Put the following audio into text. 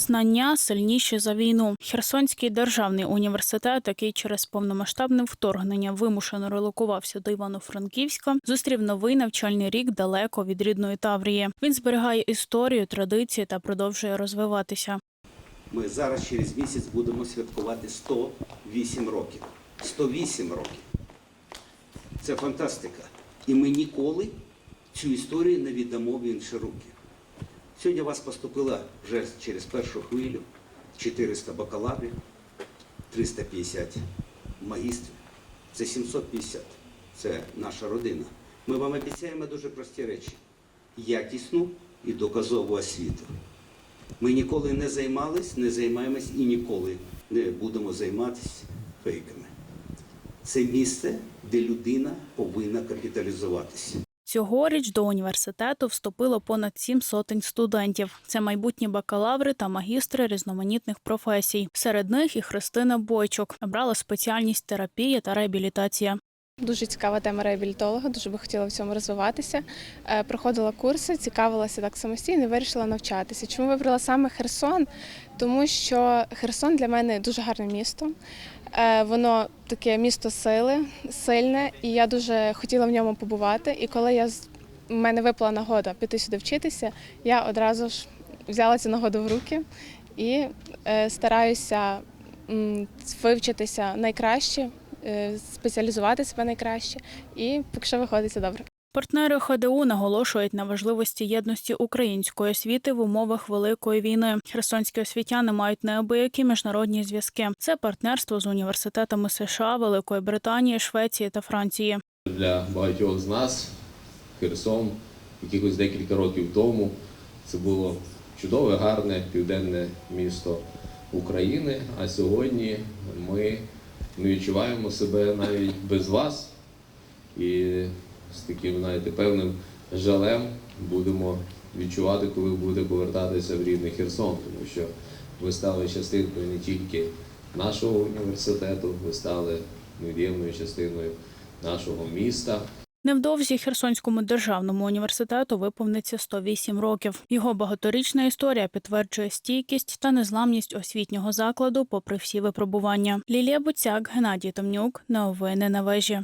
Знання сильніші за війну. Херсонський державний університет, який через повномасштабне вторгнення вимушено релокувався до Івано-Франківська, зустрів новий навчальний рік далеко від рідної Таврії. Він зберігає історію, традиції та продовжує розвиватися. Ми зараз через місяць будемо святкувати 108 років. 108 років. Це фантастика. І ми ніколи цю історію не віддамо в інші руки. Сьогодні у вас поступило вже через першу хвилю 400 бакалаврів, 350 магістрів. Це 750. Це наша родина. Ми вам обіцяємо дуже прості речі: якісну і доказову освіту. Ми ніколи не займались, не займаємось і ніколи не будемо займатися фейками. Це місце, де людина повинна капіталізуватися. Цьогоріч до університету вступило понад сім сотень студентів. Це майбутні бакалаври та магістри різноманітних професій. Серед них і Христина Бойчук обрала спеціальність терапія та реабілітація. Дуже цікава тема реабілітолога, дуже би хотіла в цьому розвиватися. Е, Проходила курси, цікавилася так самостійно вирішила навчатися. Чому вибрала саме Херсон? Тому що Херсон для мене дуже гарне місто. Е, Воно таке місто сили, сильне, і я дуже хотіла в ньому побувати. І коли я в мене випала нагода піти сюди вчитися, я одразу ж взяла цю нагоду в руки і е, стараюся вивчитися найкраще, спеціалізувати себе найкраще, і поки що виходить добре. Партнери ХДУ наголошують на важливості єдності української освіти в умовах великої війни. Херсонські освітяни мають неабиякі міжнародні зв'язки. Це партнерство з університетами США, Великої Британії, Швеції та Франції. Для багатьох з нас Херсон якихось декілька років тому це було чудове, гарне південне місто України. А сьогодні ми не відчуваємо себе навіть без вас і з таким, знаєте, певним жалем будемо відчувати, коли будете повертатися в рідний Херсон, тому що ви стали частинкою не тільки нашого університету, ви стали невід'ємною частиною нашого міста. Невдовзі Херсонському державному університету виповниться 108 років. Його багаторічна історія підтверджує стійкість та незламність освітнього закладу, попри всі випробування. Лілія Буцяк, Геннадій Томнюк, новини на вежі.